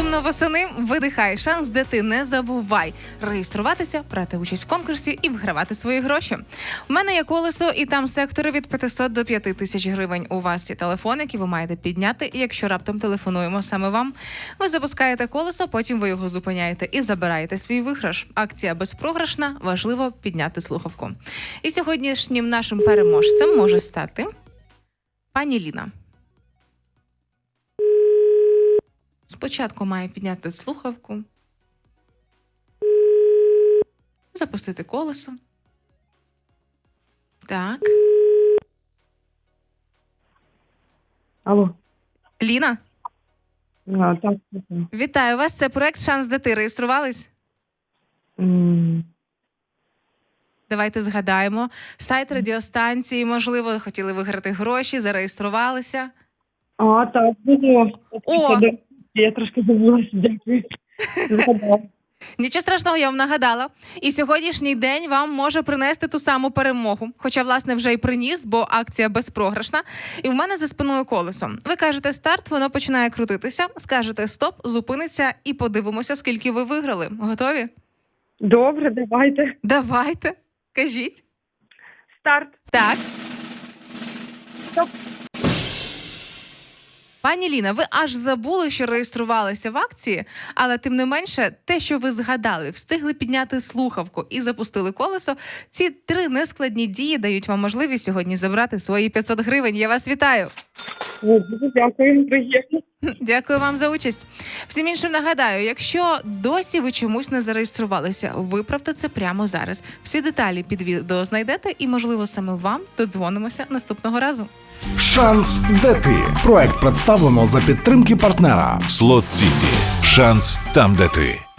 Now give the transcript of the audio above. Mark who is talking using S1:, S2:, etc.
S1: Сумно восени видихай шанс, де ти не забувай реєструватися, брати участь в конкурсі і вигравати свої гроші. У мене є колесо, і там сектори від 500 до 5 тисяч гривень. У вас є телефон, який ви маєте підняти. І якщо раптом телефонуємо саме вам, ви запускаєте колесо, потім ви його зупиняєте і забираєте свій виграш. Акція безпрограшна. Важливо підняти слухавку. І сьогоднішнім нашим переможцем може стати пані Ліна. Спочатку має підняти слухавку, запустити колесо. Так.
S2: Алло.
S1: Ліна,
S2: А, так, так, так.
S1: вітаю вас. Це проект Шанс дити. Реєструвались?
S2: М,
S1: Давайте згадаємо. Сайт радіостанції, можливо, хотіли виграти гроші, зареєструвалися.
S2: А, так, було.
S1: О!
S2: Я трошки забулася, дякую. Згадала.
S1: Нічого страшного, я вам нагадала. І сьогоднішній день вам може принести ту саму перемогу. Хоча, власне, вже й приніс, бо акція безпрограшна. І в мене за спиною колесо. Ви кажете старт, воно починає крутитися. Скажете стоп, зупиниться і подивимося, скільки ви виграли. Готові?
S2: Добре, давайте.
S1: Давайте, кажіть.
S2: Старт.
S1: Так.
S2: Стоп.
S1: Пані Ліна, ви аж забули, що реєструвалися в акції, але тим не менше, те, що ви згадали, встигли підняти слухавку і запустили колесо. Ці три нескладні дії дають вам можливість сьогодні забрати свої 500 гривень. Я вас вітаю.
S2: Дякую, приємно.
S1: Дякую вам за участь. Всім іншим нагадаю, якщо досі ви чомусь не зареєструвалися, виправте це прямо зараз. Всі деталі під відео знайдете, і можливо саме вам додзвонимося наступного разу.
S3: Шанс де ти. Проект представлено за підтримки партнера.
S4: Слот Сіті. Шанс там, де ти.